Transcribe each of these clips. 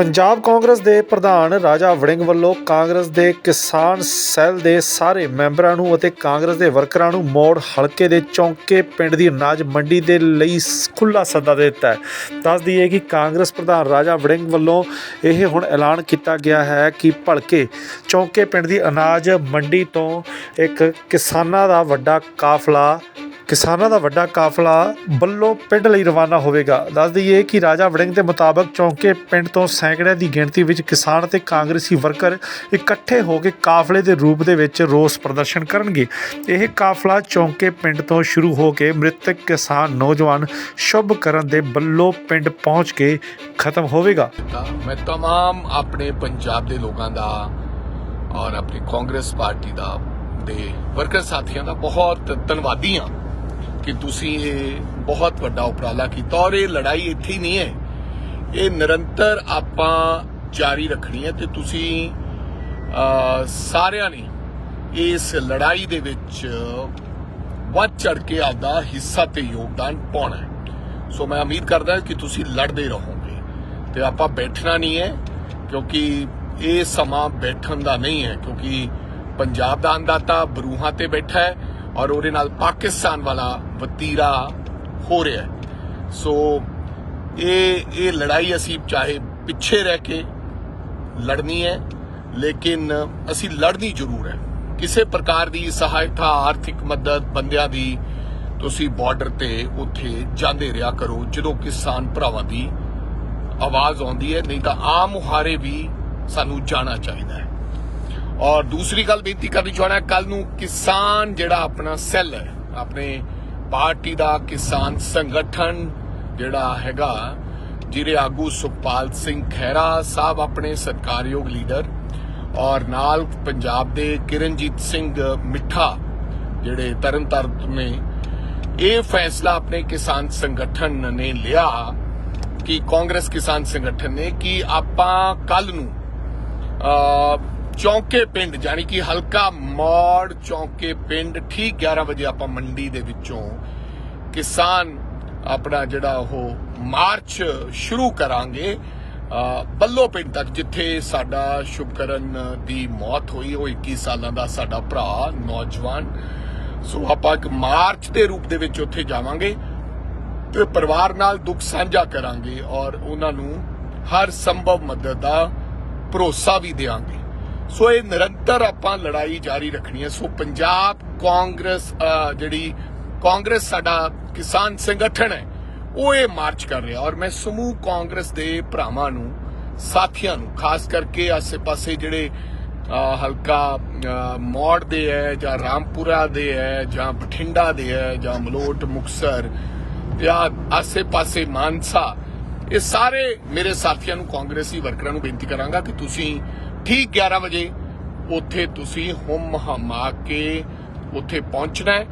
ਪੰਜਾਬ ਕਾਂਗਰਸ ਦੇ ਪ੍ਰਧਾਨ ਰਾਜਾ ਵੜਿੰਗ ਵੱਲੋਂ ਕਾਂਗਰਸ ਦੇ ਕਿਸਾਨ ਸੈੱਲ ਦੇ ਸਾਰੇ ਮੈਂਬਰਾਂ ਨੂੰ ਅਤੇ ਕਾਂਗਰਸ ਦੇ ਵਰਕਰਾਂ ਨੂੰ ਮੋੜ ਹਲਕੇ ਦੇ ਚੌਂਕੇ ਪਿੰਡ ਦੀ ਅਨਾਜ ਮੰਡੀ ਦੇ ਲਈ ਖੁੱਲਾ ਸੱਦਾ ਦੇ ਦਿੱਤਾ ਹੈ। ਦੱਸ ਦਈਏ ਕਿ ਕਾਂਗਰਸ ਪ੍ਰਧਾਨ ਰਾਜਾ ਵੜਿੰਗ ਵੱਲੋਂ ਇਹ ਹੁਣ ਐਲਾਨ ਕੀਤਾ ਗਿਆ ਹੈ ਕਿ ਭਲਕੇ ਚੌਂਕੇ ਪਿੰਡ ਦੀ ਅਨਾਜ ਮੰਡੀ ਤੋਂ ਇੱਕ ਕਿਸਾਨਾਂ ਦਾ ਵੱਡਾ ਕਾਫਲਾ ਕਿਸਾਨਾਂ ਦਾ ਵੱਡਾ ਕਾਫਲਾ ਬੱਲੋ ਪਿੰਡ ਲਈ ਰਵਾਨਾ ਹੋਵੇਗਾ ਦੱਸ ਦਈਏ ਕਿ ਰਾਜਾ ਵੜਿੰਗ ਦੇ ਮੁਤਾਬਕ ਚੌਂਕੇ ਪਿੰਡ ਤੋਂ ਸੈਂਕੜਿਆਂ ਦੀ ਗਿਣਤੀ ਵਿੱਚ ਕਿਸਾਨ ਅਤੇ ਕਾਂਗਰਸੀ ਵਰਕਰ ਇਕੱਠੇ ਹੋ ਕੇ ਕਾਫਲੇ ਦੇ ਰੂਪ ਦੇ ਵਿੱਚ ਰੋਸ ਪ੍ਰਦਰਸ਼ਨ ਕਰਨਗੇ ਇਹ ਕਾਫਲਾ ਚੌਂਕੇ ਪਿੰਡ ਤੋਂ ਸ਼ੁਰੂ ਹੋ ਕੇ ਮ੍ਰਿਤਕ ਕਿਸਾਨ ਨੌਜਵਾਨ ਸ਼ੁਭ ਕਰਨ ਦੇ ਬੱਲੋ ਪਿੰਡ ਪਹੁੰਚ ਕੇ ਖਤਮ ਹੋਵੇਗਾ ਤਾਂ ਮੈਂ तमाम ਆਪਣੇ ਪੰਜਾਬ ਦੇ ਲੋਕਾਂ ਦਾ ਔਰ ਆਪਣੀ ਕਾਂਗਰਸ ਪਾਰਟੀ ਦਾ ਦੇ ਵਰਕਰ ਸਾਥੀਆਂ ਦਾ ਬਹੁਤ ਧੰਨਵਾਦੀ ਹਾਂ ਕਿ ਤੁਸੀਂ ਇਹ ਬਹੁਤ ਵੱਡਾ ਉਪਰਾਲਾ ਕੀਤਾ ਔਰ ਇਹ ਲੜਾਈ ਇੱਥੇ ਹੀ ਨਹੀਂ ਹੈ। ਇਹ ਨਿਰੰਤਰ ਆਪਾਂ ਜਾਰੀ ਰੱਖਣੀ ਹੈ ਤੇ ਤੁਸੀਂ ਸਾਰਿਆਂ ਨੇ ਇਸ ਲੜਾਈ ਦੇ ਵਿੱਚ ਵੱਧ ਚੜ ਕੇ ਆਪਦਾ ਹਿੱਸਾ ਤੇ ਯੋਗਦਾਨ ਪਾਉਣਾ ਹੈ। ਸੋ ਮੈਂ ਉਮੀਦ ਕਰਦਾ ਕਿ ਤੁਸੀਂ ਲੜਦੇ ਰਹੋਗੇ ਤੇ ਆਪਾਂ ਬੈਠਣਾ ਨਹੀਂ ਹੈ, ਕਿਉਂਕਿ ਇਹ ਸਮਾਂ ਬੈਠਣ ਦਾ ਨਹੀਂ ਹੈ, ਕਿਉਂਕਿ ਪੰਜਾਬ ਦਾ ਅੰਦਾਤਾ ਬਰੂਹਾਂ ਤੇ ਬੈਠਾ ਹੈ ਔਰ ਉਹਦੇ ਨਾਲ ਪਾਕਿਸਤਾਨ ਵਾਲਾ ਵਤੀਰਾ ਹੋ ਰਿਹਾ ਹੈ। ਸੋ ਇਹ ਇਹ ਲੜਾਈ ਅਸੀਂ ਚਾਹੇ ਪਿੱਛੇ ਰਹਿ ਕੇ ਲੜਨੀ ਹੈ, ਲੇਕਿਨ ਅਸੀਂ ਲੜਨੀ ਜ਼ਰੂਰ ਹੈ। ਕਿਸੇ ਪ੍ਰਕਾਰ ਦੀ ਸਹਾਇਤਾ, ਆਰਥਿਕ ਮਦਦ ਬੰਦਿਆਂ ਦੀ ਤੁਸੀਂ ਬਾਰਡਰ ਤੇ ਉੱਥੇ ਜਾਂਦੇ ਰਿਹਾ ਕਰੋ, ਜਦੋਂ ਕਿਸਾਨ ਭਰਾਵਾਂ ਦੀ ਆਵਾਜ਼ ਆਉਂਦੀ ਹੈ, ਨਹੀਂ ਤਾਂ ਆਮ ਮੁਹਾਰੇ ਵੀ ਸਾਨੂੰ ਜਾਣਾ ਚਾਹੀਦਾ ਹੈ। ਔਰ ਦੂਸਰੀ ਗੱਲ ਬੇਨਤੀ ਕਰਨੀ ਚਾਹਣਾ ਕੱਲ ਨੂੰ ਕਿਸਾਨ ਜਿਹੜਾ ਆਪਣਾ ਸੈੱਲ ਹੈ, ਆਪਣੇ ਪਾਰਟੀ ਦਾ ਕਿਸਾਨ ਸੰਗਠਨ ਜਿਹੜਾ ਹੈਗਾ ਜਿਹਦੇ ਆਗੂ ਸੁਖਪਾਲ ਸਿੰਘ ਖਹਿਰਾ ਸਾਹਿਬ, ਆਪਣੇ ਸਤਕਾਰਯੋਗ ਲੀਡਰ ਔਰ ਨਾਲ ਪੰਜਾਬ ਦੇ ਕਿਰਨਜੀਤ ਸਿੰਘ ਮਿੱਠਾ, ਜਿਹੜੇ ਤਰਨਤਾਰਨ ਨੇ, ਇਹ ਫੈਸਲਾ ਆਪਣੇ ਕਿਸਾਨ ਸੰਗਠਨ ਨੇ ਲਿਆ ਕਿ ਕਾਂਗਰਸ ਕਿਸਾਨ ਸੰਗਠਨ ਨੇ ਕਿ ਆਪਾਂ ਕੱਲ ਨੂੰ ਚੌਂਕੇ ਪਿੰਡ ਜਾਨੀ ਕਿ ਹਲਕਾ ਮੌੜ ਚੌਂਕੇ ਪਿੰਡ ਠੀਕ 11 ਵਜੇ ਆਪਾਂ ਮੰਡੀ ਦੇ ਵਿੱਚੋਂ ਕਿਸਾਨ ਆਪਣਾ ਜਿਹੜਾ ਉਹ ਮਾਰਚ ਸ਼ੁਰੂ ਕਰਾਂਗੇ ਅ, ਬੱਲੋ ਪਿੰਡ ਤੱਕ ਜਿੱਥੇ ਸਾਡਾ ਸ਼ੁਭਕਰਨ ਦੀ ਮੌਤ ਹੋਈ ਉਹ 21 ਸਾਲਾਂ ਦਾ ਸਾਡਾ ਭਰਾ ਨੌਜਵਾਨ। ਸੋ ਆਪਾਂ ਇੱਕ ਮਾਰਚ ਦੇ ਰੂਪ ਦੇ ਵਿੱਚ ਉੱਥੇ ਜਾਵਾਂਗੇ ਤੇ ਪਰਿਵਾਰ ਨਾਲ ਦੁੱਖ ਸਾਂਝਾ ਕਰਾਂਗੇ ਔਰ ਉਹਨਾਂ ਨੂੰ ਹਰ ਸੰਭਵ ਮਦਦ ਦਾ ਭਰੋਸਾ ਵੀ ਦੇਵਾਂਗੇ ਸੋ ਇਹ ਨਿਰੰਤਰ ਆਪਾਂ ਲੜਾਈ ਜਾਰੀ ਰੱਖਣੀ ਹੈ। ਸੋ ਪੰਜਾਬ ਕਾਂਗਰਸ ਅਹ, ਜਿਹੜੀ ਕਾਂਗਰਸ ਸਾਡਾ ਕਿਸਾਨ ਸੰਗਠਨ ਹੈ ਉਹ ਇਹ ਮਾਰਚ ਕਰ ਰਿਹਾ। ਔਰ ਮੈਂ ਸਮੂਹ ਕਾਂਗਰਸ ਦੇ ਭਰਾਵਾਂ ਨੂੰ ਸਾਥੀਆਂ ਨੂੰ ਖਾਸ ਕਰਕੇ ਆਸੇ-ਪਾਸੇ ਜਿਹੜੇ ਹਲਕਾ ਅਹ, ਮੌੜ ਦੇ ਹੈ ਜਾਂ ਰਾਮਪੁਰਾ ਦੇ ਹੈ ਜਾਂ ਬਠਿੰਡਾ ਦੇ ਹੈ ਜਾਂ ਮਲੋਟ ਮੁਕਸਰ ਜਾਂ ਆਸੇ-ਪਾਸੇ ਮਾਨਸਾ ਇਹ ਸਾਰੇ ਮੇਰੇ ਸਾਥੀਆਂ ਨੂੰ ਕਾਂਗਰਸੀ ਵਰਕਰਾਂ ਨੂੰ ਬੇਨਤੀ ਕਰਾਂਗਾ ਕਿ ਤੁਸੀਂ ਠੀਕ 11 ਵਜੇ ਉੱਥੇ ਤੁਸੀਂ ਹੁਮ ਹਮਾ ਕੇ ਉੱਥੇ ਪਹੁੰਚਣਾ ਹੈ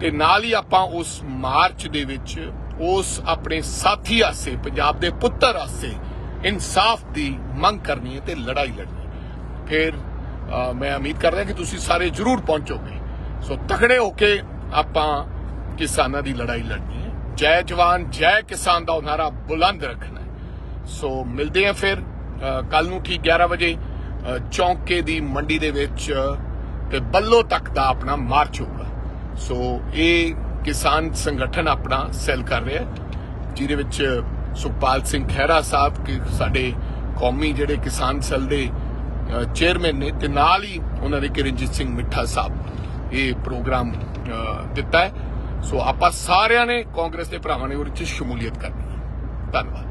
ਤੇ ਨਾਲ ਹੀ ਆਪਾਂ ਉਸ ਮਾਰਚ ਦੇ ਵਿੱਚ ਉਸ ਆਪਣੇ ਸਾਥੀ ਆਸੇ ਪੰਜਾਬ ਦੇ ਪੁੱਤਰ ਆਸੇ ਇਨਸਾਫ ਦੀ ਮੰਗ ਕਰਨੀ ਹੈ ਤੇ ਲੜਾਈ ਲੜਨੀ ਹੈ। ਫਿਰ ਮੈਂ ਉਮੀਦ ਕਰਦਾ ਕਿ ਤੁਸੀਂ ਸਾਰੇ ਜਰੂਰ ਪਹੁੰਚੋਗੇ। ਸੋ ਤਕੜੇ ਹੋ ਕੇ ਆਪਾਂ ਕਿਸਾਨਾਂ ਦੀ ਲੜਾਈ ਲੜਨੀ ਹੈ। ਜੈ ਜਵਾਨ, ਜੈ ਕਿਸਾਨ ਦਾ ਉਹ ਨਾਰਾ ਬੁਲੰਦ ਰੱਖਣਾ ਸੋ ਮਿਲਦੇ ਆ ਫਿਰ ਕੱਲ ਨੂੰ ਠੀਕ 11 ਵਜੇ। ਚੌਂਕੇ ਦੀ ਮੰਡੀ ਦੇ ਵਿੱਚ ਤੇ ਬੱਲੋ ਤੱਕ ਦਾ ਆਪਣਾ ਮਾਰਚ ਹੋਊਗਾ। ਸੋ ਇਹ ਕਿਸਾਨ ਸੰਗਠਨ ਆਪਣਾ ਸੈੱਲ ਕਰ ਰਿਹਾ ਜਿਹਦੇ ਵਿੱਚ ਸੁਖਪਾਲ ਸਿੰਘ ਖਹਿਰਾ ਸਾਹਿਬ ਕਿ ਸਾਡੇ ਕੌਮੀ ਜਿਹੜੇ ਕਿਸਾਨ ਸੈੱਲ ਦੇ ਚੇਅਰਮੈਨ ਨੇ ਤੇ ਨਾਲ ਹੀ ਉਹਨਾਂ ਦੇ ਕਿਰਨਜੀਤ ਸਿੰਘ ਮਿੱਠਾ ਸਾਹਿਬ ਇਹ ਪ੍ਰੋਗਰਾਮ ਦਿੱਤਾ ਹੈ। ਸੋ ਆਪਾਂ ਸਾਰਿਆਂ ਨੇ ਕਾਂਗਰਸ ਦੇ ਭਰਾਵਾਂ ਨੇ ਉਹਦੇ ਵਿੱਚ ਸ਼ਮੂਲੀਅਤ ਕਰਨੀ ਹੈ। ਧੰਨਵਾਦ।